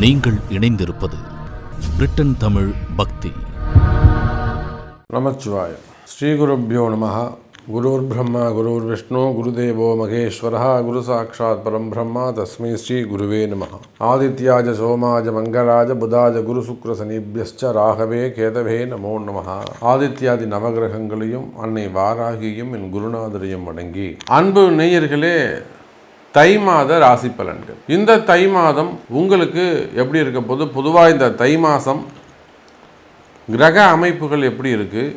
நீங்கள் இணைந்திருப்பது பிரிட்டன் தமிழ் பக்தி. நமச்சிவாய. ஸ்ரீகுருப்போ நம குருர் பிரம்மா குருர் விஷ்ணு குருதேவோ மகேஸ்வர குரு சாட்சாத் பரம் பிரம்மா தஸ்மை ஸ்ரீ குருவே நம ஆதித்யாஜ சோமாஜ மங்களாஜ புதாஜ குரு சுக்ர சனிபியஸ்ச ராகவே கேதவே நமோ நம ஆதித்யாதி நவகிரகங்களையும் அன்னை வாராகியும் என் குருநாதரையும் வணங்கி. அன்பு நேயர்களே தை மாத ராசி பலன்கள். இந்த தை மாதம் உங்களுக்கு எப்படி இருக்க போது? பொதுவாக இந்த தை மாதம் கிரக அமைப்புகள் எப்படி இருக்குது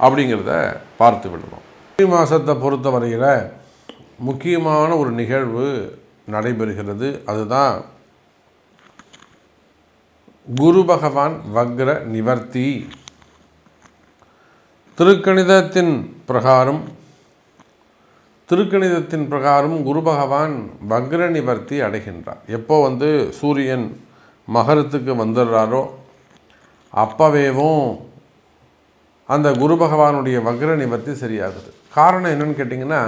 அப்படிங்கிறத பார்த்து விடணும். தை மாதத்தை பொறுத்த வரையில் முக்கியமான ஒரு நிகழ்வு நடைபெறுகிறது. அதுதான் குரு பகவான் வக்ர நிவர்த்தி. திருக்கணிதத்தின் பிரகாரம் திருக்கணிதத்தின் பிரகாரம் குரு பகவான் வக்ர நிவர்த்தி அடைகின்றார். எப்போ வந்து சூரியன் மகரத்துக்கு வந்துடுறாரோ அப்பவேவும் அந்த குரு பகவானுடைய வக்ர நிவர்த்தி சரியாகுது. காரணம் என்னன்னு கேட்டிங்கன்னா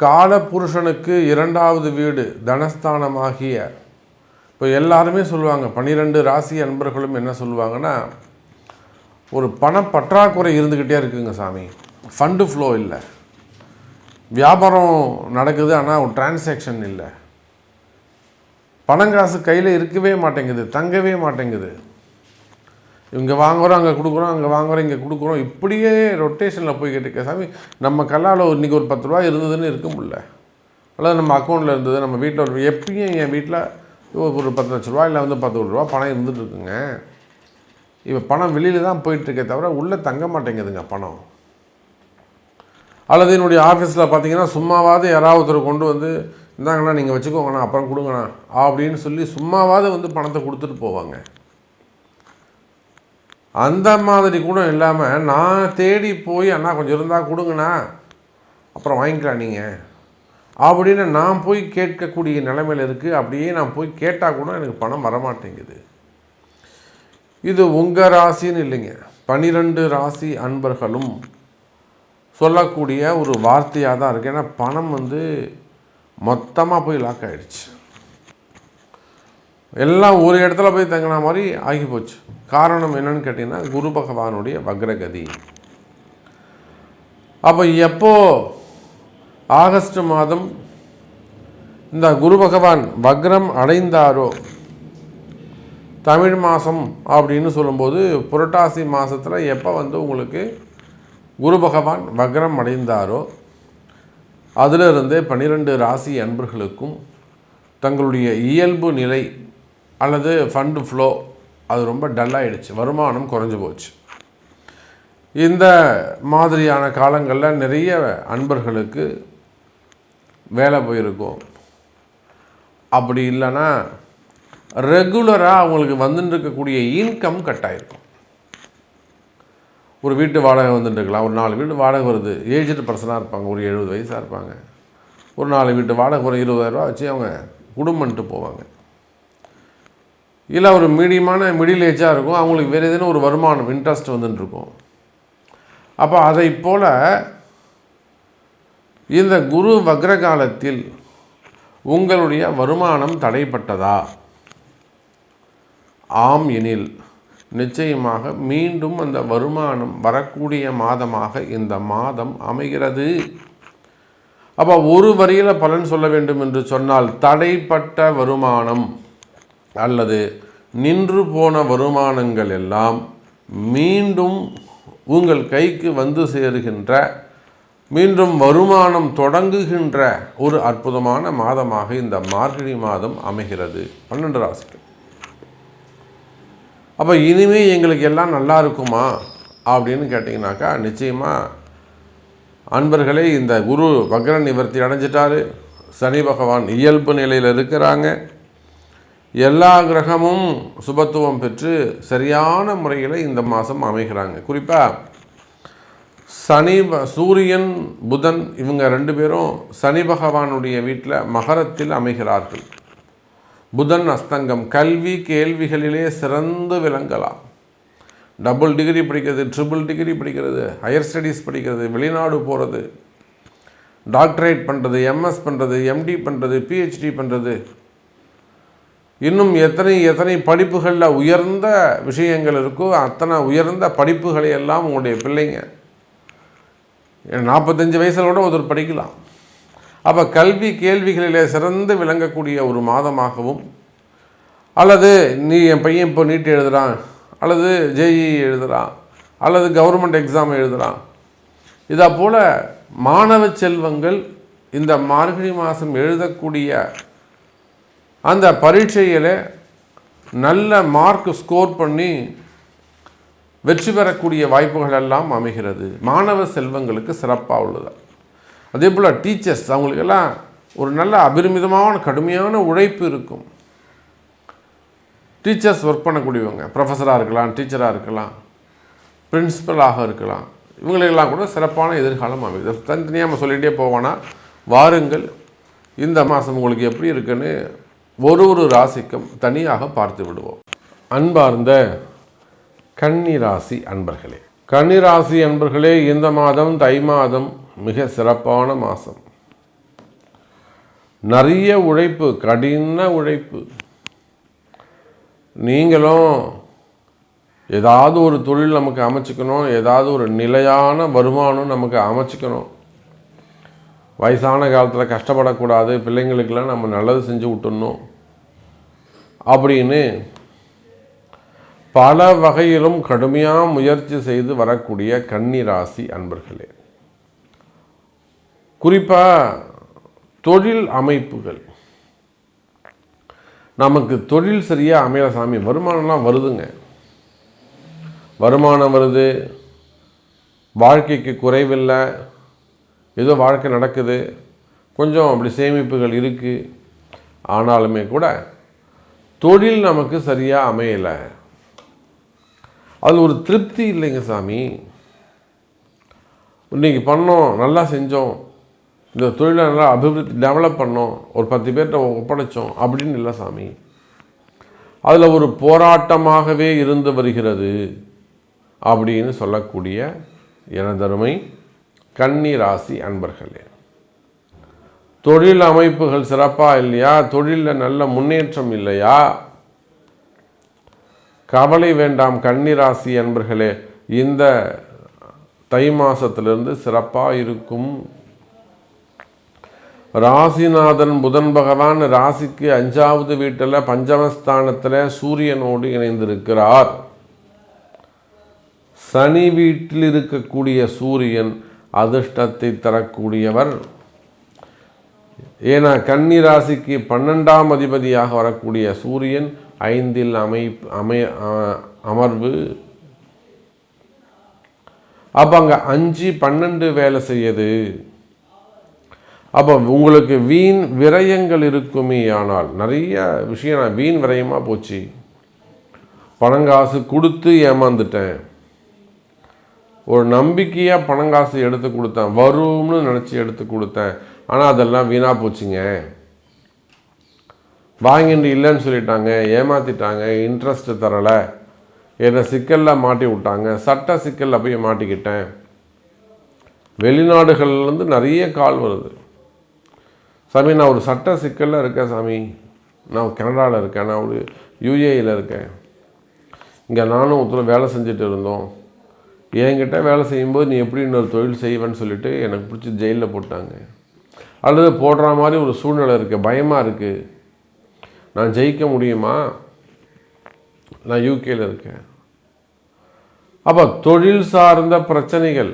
காலபுருஷனுக்கு இரண்டாவது வீடு தனஸ்தானமாகிய இப்போ எல்லாருமே சொல்லுவாங்க பன்னிரெண்டு ராசி அன்பர்களும் என்ன சொல்லுவாங்கன்னா ஒரு பணப்பற்றாக்குறை இருந்துக்கிட்டே இருக்குங்க சாமி. ஃபண்டு ஃப்ளோ இல்லை. வியாபாரம் நடக்குது ஆனால் ஒரு டிரான்சாக்ஷன் இல்லை. பணங்காசு கையில் இருக்கவே மாட்டேங்குது தங்கவே மாட்டேங்குது. இங்கே வாங்குகிறோம் அங்கே கொடுக்குறோம் அங்கே வாங்குகிறோம் இங்கே கொடுக்குறோம் இப்படியே ரொட்டேஷனில் போய்கிட்டு இருக்க. சாமி நம்ம கல்லால் இன்றைக்கி ஒரு பத்து ரூபா இருந்ததுன்னு இருக்க முடியல. அல்லது நம்ம அக்கௌண்ட்டில் இருந்தது நம்ம வீட்டில் ஒரு எப்பயும் என் வீட்டில் ஒரு பத்து லட்ச ரூபா இல்லை வந்து பத்து ஒரு ரூபா பணம் இருந்துகிட்டு இருக்குங்க. இப்போ பணம் வெளியில் தான் போயிட்டுருக்கே தவிர உள்ளே தங்க மாட்டேங்குதுங்க பணம். அல்லது என்னுடைய ஆஃபீஸில் பார்த்தீங்கன்னா சும்மாவாவது யாராவது ஒருத்தர் கொண்டு வந்து இந்தாங்கண்ணா நீங்கள் வச்சுக்கோங்கண்ணா அப்புறம் கொடுங்கண்ணா அப்படின்னு சொல்லி சும்மாவாவது வந்து பணத்தை கொடுத்துட்டு போவாங்க. அந்த மாதிரி கூட இல்லாமல் நான் தேடி போய் அண்ணா கொஞ்சம் இருந்தால் கொடுங்கண்ணா அப்புறம் வாங்கிக்கலாம் நீங்கள் அப்படின்னு நான் போய் கேட்கக்கூடிய நிலைமையில் இருக்குது அப்படியே நான் போய் கேட்டால் கூட எனக்கு பணம் வரமாட்டேங்குது. இது உங்கள் ராசின்னு இல்லைங்க. பனிரெண்டு ராசி அன்பர்களும் சொல்லக்கூடிய ஒரு வார்த்தையாக தான் இருக்குது ஏன்னா பணம் வந்து மொத்தமாக போய் லாக் ஆகிடுச்சு எல்லாம் ஒரு இடத்துல போய் தங்கின மாதிரி ஆகி போச்சு. காரணம் என்னன்னு கேட்டிங்கன்னா குரு பகவானுடைய வக்ரகதி. அப்போ எப்போ ஆகஸ்ட் மாதம் இந்த குரு பகவான் வக்ரம் அடைந்தாரோ தமிழ் மாதம் அப்படின்னு சொல்லும்போது புரட்டாசி மாதத்தில் எப்போ வந்து உங்களுக்கு குரு பகவான் வக்ரம் அடைந்தாரோ அதிலிருந்தே பன்னிரெண்டு ராசி அன்பர்களுக்கும் தங்களுடைய இயல்பு நிலை அல்லது ஃபண்டு ஃப்ளோ அது ரொம்ப டல்லாகிடுச்சு வருமானம் குறைஞ்சு போச்சு. இந்த மாதிரியான காலங்களில் நிறைய அன்பர்களுக்கு வேலை போயிருக்கும். அப்படி இல்லைன்னா ரெகுலராக அவங்களுக்கு வந்துட்டு இருக்கக்கூடிய இன்கம் கட் ஆகிருக்கும் ஒரு வீட்டு வாடகை வந்துட்டுருக்கலாம். ஒரு நாலு வீட்டு வாடகை வருது. ஏஜ்டு பர்சனாக இருப்பாங்க. ஒரு எழுபது வயசாக இருப்பாங்க. ஒரு நாலு வீட்டு வாடகை ஒரு இருபதாயிரரூவா வச்சு அவங்க குடும்பம்ன்ட்டு போவாங்க. இல்லை ஒரு மீடியமான மிடில் ஏஜாக இருக்கும். அவங்களுக்கு வேறு எதுனா ஒரு வருமானம் இன்ட்ரெஸ்ட் வந்துட்டு இருக்கும் அப்போ அதை போல் இந்த குரு வக்ர காலத்தில் உங்களுடைய வருமானம் தடைப்பட்டதா? ஆம் எனில் நிச்சயமாக மீண்டும் அந்த வருமானம் வரக்கூடிய மாதமாக இந்த மாதம் அமைகிறது. அப்போ ஒரு வரியில் பலன் சொல்ல வேண்டும் என்று சொன்னால் தடைப்பட்ட வருமானம் அல்லது நின்று போன வருமானங்கள் எல்லாம் மீண்டும் உங்கள் கைக்கு வந்து சேருகின்ற மீண்டும் வருமானம் தொடங்குகின்ற ஒரு அற்புதமான மாதமாக இந்த மார்கழி மாதம் அமைகிறது. பன்னெண்டு ராசிக்கு அப்போ இனிமேல் எங்களுக்கு எல்லாம் நல்லா இருக்குமா? அப்படின்னு கேட்டிங்கனாக்கா நிச்சயமாக அன்பர்களே இந்த குரு வக்ர நிவர்த்தி அடைஞ்சிட்டாரு. சனி பகவான் இயல்பு நிலையில் இருக்கிறாங்க. எல்லா கிரகமும் சுபத்துவம் பெற்று சரியான முறையில் இந்த மாதம் அமைகிறாங்க. குறிப்பாக சனி ப- சூரியன் புதன் இவங்க ரெண்டு பேரும் சனி பகவானுடைய வீட்டில் மகரத்தில் அமைகிறார்கள். புதன் அஸ்தங்கம். கல்வி கேள்விகளிலே சிறந்து விளங்கலாம். டபுள் டிகிரி படிக்கிறது ட்ரிபிள் டிகிரி படிக்கிறது ஹையர் ஸ்டடீஸ் படிக்கிறது வெளிநாடு போகிறது டாக்டரேட் பண்ணுறது எம்எஸ் பண்ணுறது எம்டி பண்ணுறது பிஹெச்டி பண்ணுறது இன்னும் எத்தனை எத்தனை படிப்புகளில் உயர்ந்த விஷயங்கள் இருக்கோ அத்தனை உயர்ந்த படிப்புகளை எல்லாம் உங்களுடைய பிள்ளைங்க நாற்பத்தஞ்சு வயசில் கூட ஒருத்தர் படிக்கலாம். அப்போ கல்வி கேள்விகளிலே சிறந்து விளங்கக்கூடிய ஒரு மாதமாகவும் அல்லது நீ என் பையன் இப்போ நீட் எழுதுகிறான் அல்லது ஜேஇ எழுதுகிறான் அல்லது கவர்மெண்ட் எக்ஸாம் எழுதுகிறான் இதை போல் மாணவ செல்வங்கள் இந்த மார்கழி மாதம் எழுதக்கூடிய அந்த பரீட்சையில் நல்ல மார்க் ஸ்கோர் பண்ணி வெற்றி பெறக்கூடிய வாய்ப்புகள் எல்லாம் அமைகிறது. மாணவ செல்வங்களுக்கு சிறப்பாக உள்ளது. அதே போல் டீச்சர்ஸ் அவங்களுக்கெல்லாம் ஒரு நல்ல அபரிமிதமான கடுமையான உழைப்பு இருக்கும். டீச்சர்ஸ் ஒர்க் பண்ணக்கூடியவங்க ப்ரொஃபஸராக இருக்கலாம் டீச்சராக இருக்கலாம் பிரின்சிபலாக இருக்கலாம் இவங்களுக்கெல்லாம் கூட சிறப்பான எதிர்காலம் அமைது தனித்தனியாக நம்ம சொல்லிகிட்டே போவோன்னா வாருங்கள் இந்த மாதம் உங்களுக்கு எப்படி இருக்குன்னு ஒரு ஒரு ராசிக்கும் தனியாக பார்த்து விடுவோம். அன்பார்ந்த கன்னி ராசி அன்பர்களே கன்னி ராசி அன்பர்களே இந்த மாதம் தை மாதம் மிக சிறப்பான மாதம் நிறைய உழைப்பு கடின உழைப்பு. நீங்களும் ஏதாவது ஒரு தொழில் நமக்கு அமைச்சுக்கணும் ஏதாவது ஒரு நிலையான வருமானம் நமக்கு அமைச்சுக்கணும். வயசான காலத்தில் கஷ்டப்படக்கூடாது பிள்ளைங்களுக்கெல்லாம் நம்ம நல்லது செஞ்சு விட்டுடணும். அப்படின்னு பல வகையிலும் கடுமையாக முயற்சி செய்து வரக்கூடிய கன்னி ராசி அன்பர்களே. குறிப்பாக தொழில் அமைப்புகள். நமக்கு தொழில் சரியாக அமையல சாமி வருமானம்லாம் வருதுங்க. வருமானம் வருது வாழ்க்கைக்கு குறைவில்லை ஏதோ வாழ்க்கை நடக்குது கொஞ்சம் அப்படி சேமிப்புகள் இருக்குது ஆனாலுமே கூட தொழில் நமக்கு சரியாக அமையலை. அது ஒரு திருப்தி இல்லைங்க சாமி. இன்றைக்கி பண்ணோம் நல்லா செஞ்சோம் இந்த தொழிலை நல்லா அபிவிருத்தி டெவலப் பண்ணோம் ஒரு பத்து பேர்கிட்ட ஒப்படைச்சோம் அப்படின்னு இல்லை சாமி. அதில் ஒரு போராட்டமாகவே இருந்து வருகிறது அப்படின்னு சொல்லக்கூடிய எனதருமை கன்னி ராசி அன்பர்களே. தொழில் அமைப்புகள் சிறப்பாக இல்லையா? தொழிலில் நல்ல முன்னேற்றம் இல்லையா? கவலை வேண்டாம் கன்னிராசி அன்பர்களே. இந்த தை மாதத்திலிருந்து சிறப்பாக இருக்கும் ராசிநாதன் புதன் பகவான் ராசிக்கு அஞ்சாவது வீட்டில் பஞ்சமஸ்தானத்தில் சூரியனோடு இணைந்திருக்கிறார். சனி வீட்டில் இருக்கக்கூடிய சூரியன் அதிர்ஷ்டத்தை தரக்கூடியவர். ஏன்னா கன்னி ராசிக்கு பன்னெண்டாம் அதிபதியாக வரக்கூடிய சூரியன் ஐந்தில் அமை அமை அமர்வு. அப்போ அங்கே அஞ்சு பன்னெண்டு வேலை செய்யுது. அப்போ உங்களுக்கு வீண் விரயங்கள் இருக்குமே ஆனால் நிறைய விஷயம் நான் வீண் விரயமாக போச்சு. பணங்காசு கொடுத்து ஏமாந்துட்டேன். ஒரு நம்பிக்கையாக பணங்காசு எடுத்து கொடுத்தேன். வரும்னு நினச்சி எடுத்து கொடுத்தேன். ஆனால் அதெல்லாம் வீணாக போச்சுங்க. வாங்கிட்டு இல்லைன்னு சொல்லிட்டாங்க ஏமாற்றிட்டாங்க இன்ட்ரெஸ்ட்டு தரலை. என்னை சிக்கலில் மாட்டி விட்டாங்க. சட்ட சிக்கலில் போய் மாட்டிக்கிட்டேன். வெளிநாடுகள்லேருந்து நிறைய கால் வருது. சாமி நான் ஒரு சட்ட சிக்கலில் இருக்கேன் சாமி. நான் கனடாவில் இருக்கேன். நான் ஒரு யூஏயில் இருக்கேன். இங்கே நானும் ஒருத்தர் வேலை செஞ்சுட்டு இருந்தோம். என்கிட்ட வேலை செய்யும்போது நீ எப்படி இன்னொரு தொழில் செய்வேன்னு சொல்லிட்டு எனக்கு பிடிச்சி ஜெயிலில் போட்டாங்க. அல்லது போடுற மாதிரி ஒரு சூழ்நிலை இருக்குது பயமாக இருக்குது நான் ஜெயிக்க முடியுமா? நான் யூகேயில் இருக்கேன். அப்போ தொழில் சார்ந்த பிரச்சனைகள்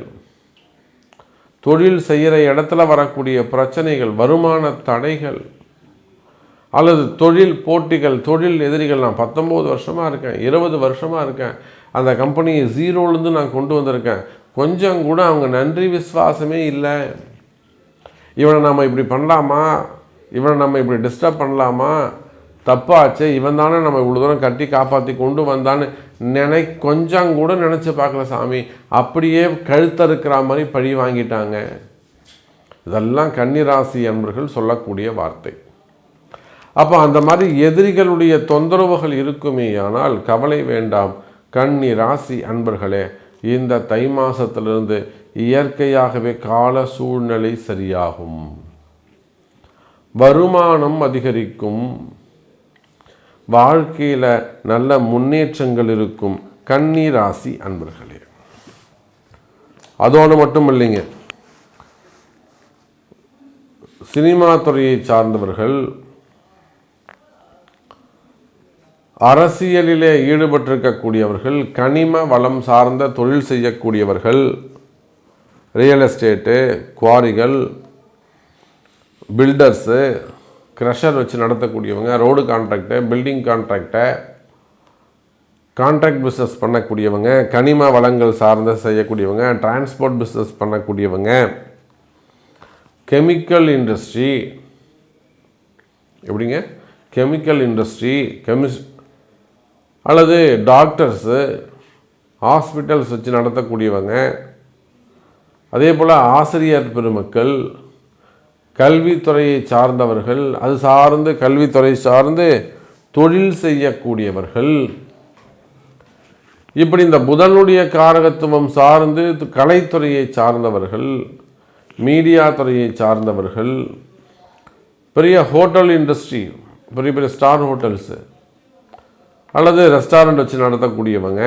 தொழில் செய்கிற இடத்துல வரக்கூடிய பிரச்சனைகள் வருமான தடைகள் அல்லது தொழில் போட்டிகள் தொழில் எதிரிகள் நான் பத்தொம்போது வருஷமாக இருக்கேன் இருபது வருஷமாக இருக்கேன். அந்த கம்பெனியை ஜீரோலேருந்து நான் கொண்டு வந்திருக்கேன். கொஞ்சம் கூட அவங்க நன்றி விஸ்வாசமே இல்லை. இவனை நம்ம இப்படி பண்ணலாமா? இவனை நம்ம இப்படி டிஸ்டர்ப் பண்ணலாமா? தப்பாச்சு இவன் தானே நம்ம இவ்வளோ தூரம் கட்டி காப்பாற்றி கொண்டு வந்தான்னு நினை கொஞ்சம் கூட நினச்சி பார்க்கல சாமி. அப்படியே கழுத்தறுக்கிற மாதிரி பழி வாங்கிட்டாங்க. இதெல்லாம் கன்னிராசி என்பர்கள் சொல்லக்கூடிய வார்த்தை. அப்போ அந்த மாதிரி எதிரிகளுடைய தொந்தரவுகள் இருக்குமே ஆனால் கவலை வேண்டாம். கன்னி ராசி அன்பர்களே இந்த தை மாதத்திலிருந்து இயற்கையாகவே கால சூழ்நிலை சரியாகும். வருமானம் அதிகரிக்கும். வாழ்க்கையில் நல்ல முன்னேற்றங்கள் இருக்கும் கண்ணீர் ராசி அன்பர்களே. அதோடு மட்டும் இல்லைங்க. சினிமா துறையை சார்ந்தவர்கள் அரசியலிலே ஈடுபட்டிருக்கக்கூடியவர்கள் கனிம வளம் சார்ந்த தொழில் செய்யக்கூடியவர்கள் ரியல் எஸ்டேட்டு குவாரிகள் பில்டர்ஸு க்ரஷர் வச்சு நடத்தக்கூடியவங்க ரோடு கான்ட்ராக்டு பில்டிங் கான்ட்ராக்டை கான்ட்ராக்ட் பிஸ்னஸ் பண்ணக்கூடியவங்க கனிம வளங்கள் சார்ந்த செய்யக்கூடியவங்க டிரான்ஸ்போர்ட் பிஸ்னஸ் பண்ணக்கூடியவங்க கெமிக்கல் இண்டஸ்ட்ரி எப்படிங்க? கெமிக்கல் இண்டஸ்ட்ரி கெமிஸ் அல்லது டாக்டர்ஸு ஹாஸ்பிட்டல்ஸ் வச்சு நடத்தக்கூடியவங்க அதே போல் ஆசிரியர் பெருமக்கள் கல்வித்துறையை சார்ந்தவர்கள் அது சார்ந்து கல்வித்துறை சார்ந்து தொழில் செய்யக்கூடியவர்கள். இப்படி இந்த புதனுடைய காரகத்துவம் சார்ந்து கலைத்துறையை சார்ந்தவர்கள் மீடியா துறையை சார்ந்தவர்கள் பெரிய ஹோட்டல் இண்டஸ்ட்ரி பெரிய பெரிய ஸ்டார் ஹோட்டல்ஸு அல்லது ரெஸ்டாரண்ட் வச்சு நடத்தக்கூடியவங்க.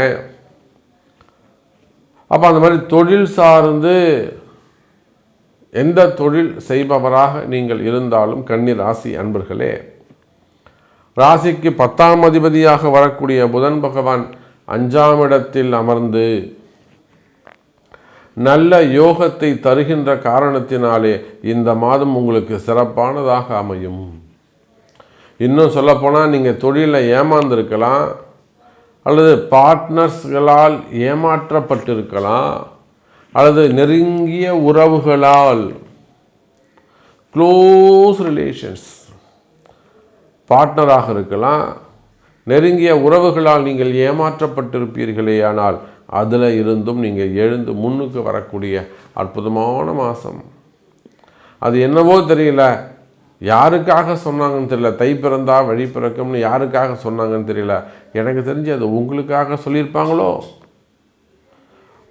அப்போ அந்த மாதிரி தொழில் சார்ந்து எந்த தொழில் செய்பவராக நீங்கள் இருந்தாலும் கன்னி ராசி அன்பர்களே ராசிக்கு பத்தாம் அதிபதியாக வரக்கூடிய புதன் பகவான் அஞ்சாம் இடத்தில் அமர்ந்து நல்ல யோகத்தை தருகின்ற காரணத்தினாலே இந்த மாதம் உங்களுக்கு சிறப்பானதாக அமையும். இன்னும் சொல்லப்போனால் நீங்கள் தொழிலில் ஏமாந்துருக்கலாம் அல்லது பார்ட்னர்ஸ்களால் ஏமாற்றப்பட்டிருக்கலாம். அல்லது நெருங்கிய உறவுகளால் க்ளோஸ் ரிலேஷன்ஸ் பார்ட்னராக இருக்கலாம். நெருங்கிய உறவுகளால் நீங்கள் ஏமாற்றப்பட்டிருப்பீர்களே ஆனால் அதில் இருந்தும் நீங்கள் எழுந்து முன்னுக்கு வரக்கூடிய அற்புதமான மாதம் அது என்னவோ தெரியல. யாருக்காக சொன்னாங்கன்னு தெரியல. தை பிறந்தா வழி பிறக்கும்னு யாருக்காக சொன்னாங்கன்னு தெரியல. எனக்கு தெரிஞ்சு அது உங்களுக்காக சொல்லியிருப்பாங்களோ?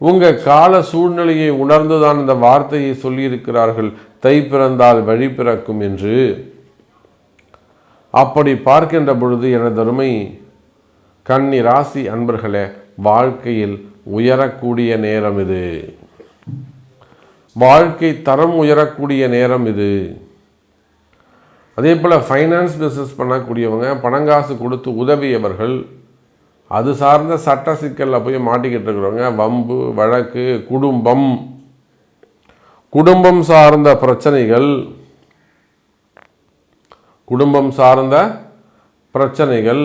உங்கள் கால சூழ்நிலையை உணர்ந்து தான் இந்த வார்த்தையை சொல்லியிருக்கிறார்கள். தை பிறந்தால் வழி பிறக்கும் என்று. அப்படி பார்க்கின்ற பொழுது எனது அருமை கன்னி ராசி அன்பர்களே வாழ்க்கையில் உயரக்கூடிய நேரம் இது. வாழ்க்கை தரம் உயரக்கூடிய நேரம் இது. அதே போல் ஃபைனான்ஸ் பிஸ்னஸ் பண்ணக்கூடியவங்க பணங்காசு கொடுத்து உதவியவர்கள் அது சார்ந்த சட்ட சிக்கலில் போய் மாட்டிக்கிட்டு இருக்கிறவங்க வம்பு வழக்கு குடும்பம். குடும்பம் சார்ந்த பிரச்சனைகள் குடும்பம் சார்ந்த பிரச்சனைகள்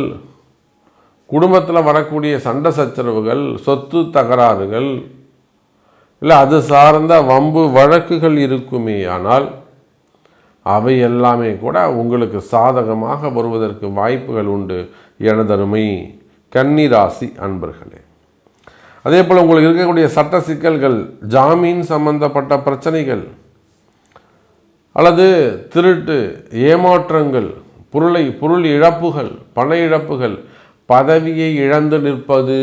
குடும்பத்தில் வரக்கூடிய சண்டை சச்சரவுகள் சொத்து தகராறுகள் இல்லை அது சார்ந்த வம்பு வழக்குகள் இருக்குமே ஆனால் அவை எல்லாமே கூட உங்களுக்கு சாதகமாக வருவதற்கு வாய்ப்புகள் உண்டு எனதருமை. கன்னிராசி அன்பர்களே அதே போல் உங்களுக்கு இருக்கக்கூடிய சட்ட சிக்கல்கள் ஜாமீன் சம்பந்தப்பட்ட பிரச்சனைகள் அல்லது திருட்டு ஏமாற்றங்கள் பொருளை பொருள் இழப்புகள் பண இழப்புகள் பதவியை இழந்து நிற்பது.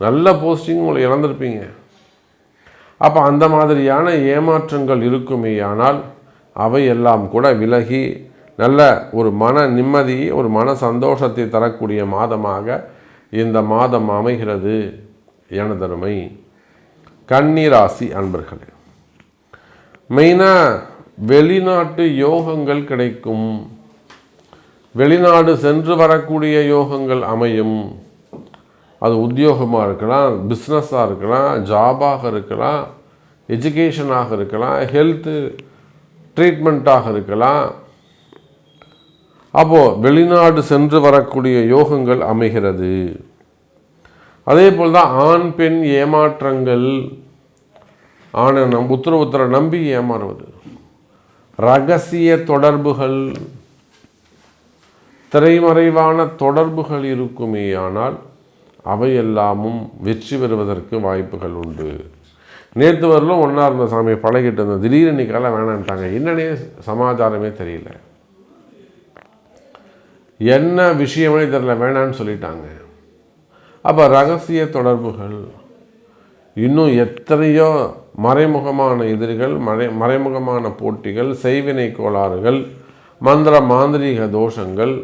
நல்ல போஸ்டிங் உங்களை இழந்திருப்பீங்க. அப்போ அந்த மாதிரியான ஏமாற்றங்கள் இருக்குமே ஆனால் அவை எல்லாம் கூட விலகி நல்ல ஒரு மன நிம்மதி ஒரு மன சந்தோஷத்தை தரக்கூடிய மாதமாக இந்த மாதம் அமைகிறது. எனதருமை கன்னிராசி அன்பர்களே மெயினாக வெளிநாட்டு யோகங்கள் கிடைக்கும். வெளிநாடு சென்று வரக்கூடிய யோகங்கள் அமையும். அது உத்தியோகமாக இருக்கலாம் பிஸ்னஸாக இருக்கலாம் ஜாபாக இருக்கலாம் எஜுகேஷனாக இருக்கலாம் ஹெல்த்து ட்ரீட்மெண்ட்டாக இருக்கலாம். அப்போது வெளிநாடு சென்று வரக்கூடிய யோகங்கள் அமைகிறது. அதே போல் தான் ஆண் பெண் ஏமாற்றங்கள் ஆணை நம் உத்தர உத்தர நம்பி ஏமாறுவது. ரகசிய தொடர்புகள் திரைமறைவான தொடர்புகள் இருக்குமே ஆனால் அவையெல்லாமும் வெற்றி பெறுவதற்கு வாய்ப்புகள் உண்டு. நேற்று வரலும் ஒன்றா இருந்த சாமியை பழகிட்டு இருந்தோம் திடீர்னு இன்னைக்கெல்லாம் வேணான்ட்டாங்க. என்னன்னே சமாச்சாரமே தெரியல. என்ன விஷயமே தெரில வேணான்னு சொல்லிட்டாங்க. அப்போ ரகசிய தொடர்புகள். இன்னும் எத்தனையோ மறைமுகமான எதிரிகள் மறை மறைமுகமான போட்டிகள் செய்வினை கோளாறுகள் மந்திர மாந்திரீக தோஷங்கள்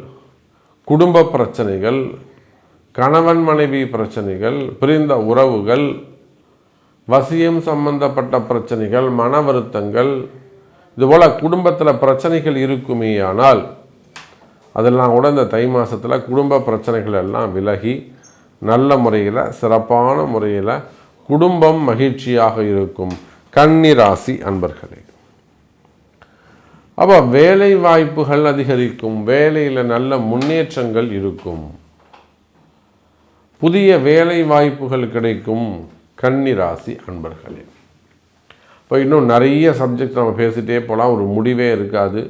குடும்ப பிரச்சனைகள் கணவன் மனைவி பிரச்சனைகள் பிரிந்த உறவுகள் வசியம் சம்பந்தப்பட்ட பிரச்சனைகள் மன வருத்தங்கள் இதுபோல் குடும்பத்தில் பிரச்சனைகள் இருக்குமேயானால் அதெல்லாம் கூட இந்த தை மாதத்தில் குடும்ப பிரச்சனைகள் எல்லாம் விலகி நல்ல முறையில் சிறப்பான முறையில் குடும்பம் மகிழ்ச்சியாக இருக்கும் கன்னி ராசி அன்பர்களே. அப்போ வேலை வாய்ப்புகள் அதிகரிக்கும் வேலையில் நல்ல முன்னேற்றங்கள் இருக்கும். புதிய வேலை வாய்ப்புகள் கிடைக்கும் கன்னி ராசி அன்பர்களே. இப்போ இன்னும் நிறைய சப்ஜெக்ட் நம்ம பேசிட்டே போகலாம் ஒரு முடிவே இருக்காது.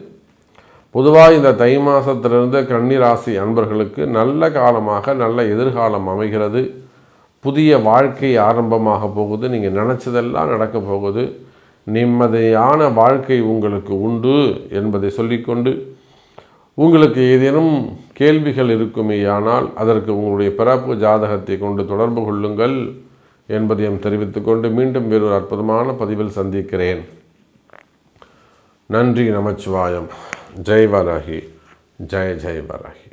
பொதுவாக இந்த தை மாதத்திலிருந்து கன்னிராசி அன்பர்களுக்கு நல்ல காலமாக நல்ல எதிர்காலம் அமைகிறது. புதிய வாழ்க்கை ஆரம்பமாக போகுது. நீங்கள் நினச்சதெல்லாம் நடக்க போகுது. நிம்மதியான வாழ்க்கை உங்களுக்கு உண்டு என்பதை சொல்லிக்கொண்டு உங்களுக்கு ஏதேனும் கேள்விகள் இருக்குமேயானால் அதற்கு உங்களுடைய பிறப்பு ஜாதகத்தை கொண்டு தொடர்பு கொள்ளுங்கள் என்பதையும் தெரிவித்துக்கொண்டு மீண்டும் வேறொரு அற்புதமான பதிவில் சந்திக்கிறேன். நன்றி நமச்சிவாயம். जय बाराही जय जय बाराही